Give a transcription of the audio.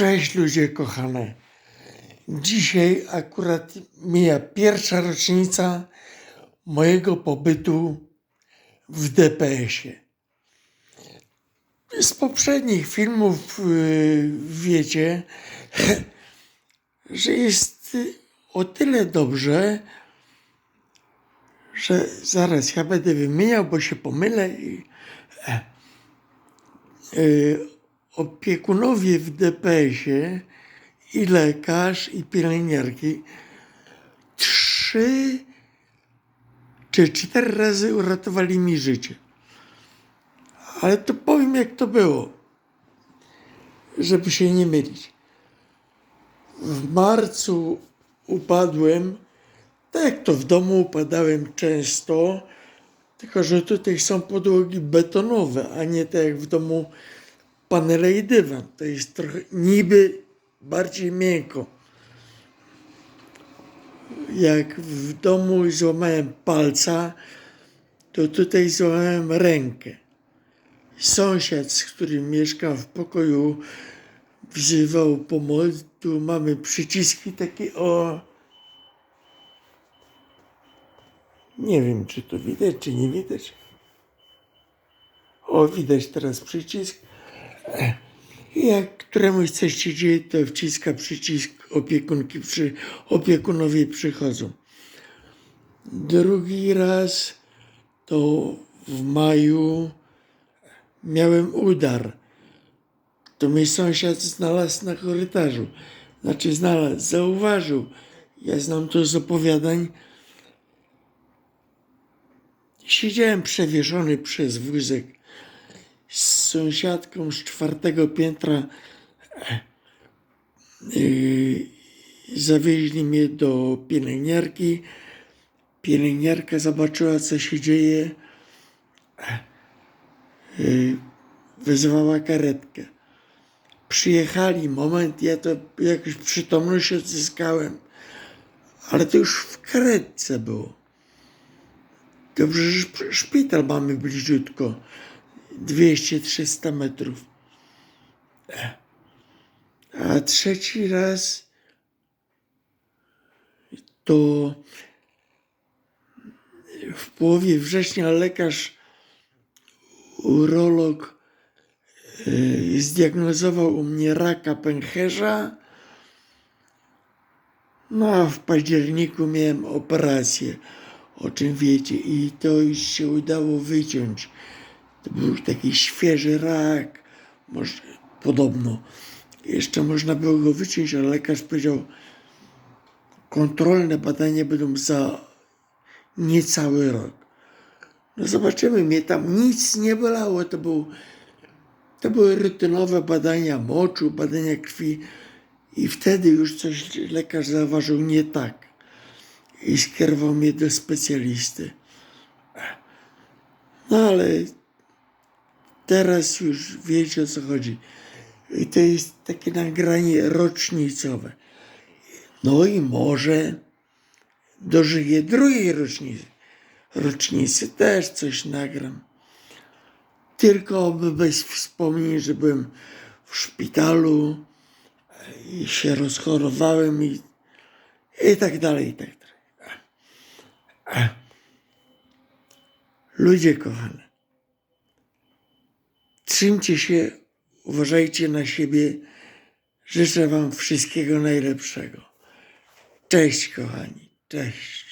Cześć ludzie kochane. Dzisiaj akurat mija pierwsza rocznica mojego pobytu w DPS-ie. Z poprzednich filmów yy, wiecie, że jest y, o tyle dobrze, że zaraz ja będę wymieniał, bo się pomylę i y, opiekunowie w DPS-ie i lekarz i pielęgniarki trzy czy cztery razy uratowali mi życie. Ale to powiem jak to było, żeby się nie mylić. W marcu upadłem, tak jak to w domu upadałem często, tylko że tutaj są podłogi betonowe, a nie tak jak w domu panele i dywan. To jest trochę niby bardziej miękko. Jak w domu złamałem palca, to tutaj złamałem rękę. Sąsiad, z którym mieszkam w pokoju, wzywał pomoc. Tu mamy przyciski takie o. Nie wiem, czy to widać, czy nie widać. O, widać teraz przycisk. Jak któremuś coś się dzieje, to wciska przycisk opiekunki, przy, opiekunowie przychodzą. Drugi raz to w maju miałem udar. To mnie sąsiad znalazł na korytarzu. Znaczy znalazł, zauważył. Ja znam to z opowiadań. Siedziałem przewieszony przez wózek sąsiadką z czwartego piętra. Yy, zawieźli mnie do pielęgniarki. Pielęgniarka zobaczyła, co się dzieje. Yy, wezwała karetkę. Przyjechali, moment, ja to jakoś przytomność odzyskałem, ale to już w karetce było. Że szp- szpital mamy bliziutko. 200-300 metrów. A trzeci raz to w połowie września lekarz, urolog yy, zdiagnozował u mnie raka pęcherza. No a w październiku miałem operację, o czym wiecie, i to już się udało wyciąć. To był taki świeży rak, może, podobno. Jeszcze można było go wyciąć, ale lekarz powiedział, kontrolne badania będą za niecały rok. No zobaczymy, mnie tam nic nie bolało, to, był, to były rutynowe badania moczu, badania krwi i wtedy już coś lekarz zauważył nie tak i skierował mnie do specjalisty. No ale teraz już wiecie o co chodzi. I to jest takie nagranie rocznicowe. No i może dożyję drugiej rocznicy. Rocznicy też coś nagram. Tylko oby bez wspomnień, że byłem w szpitalu i się rozchorowałem i, i tak dalej, i tak dalej. Ludzie kochane, trzymcie się, uważajcie na siebie. Życzę Wam wszystkiego najlepszego. Cześć, kochani. Cześć.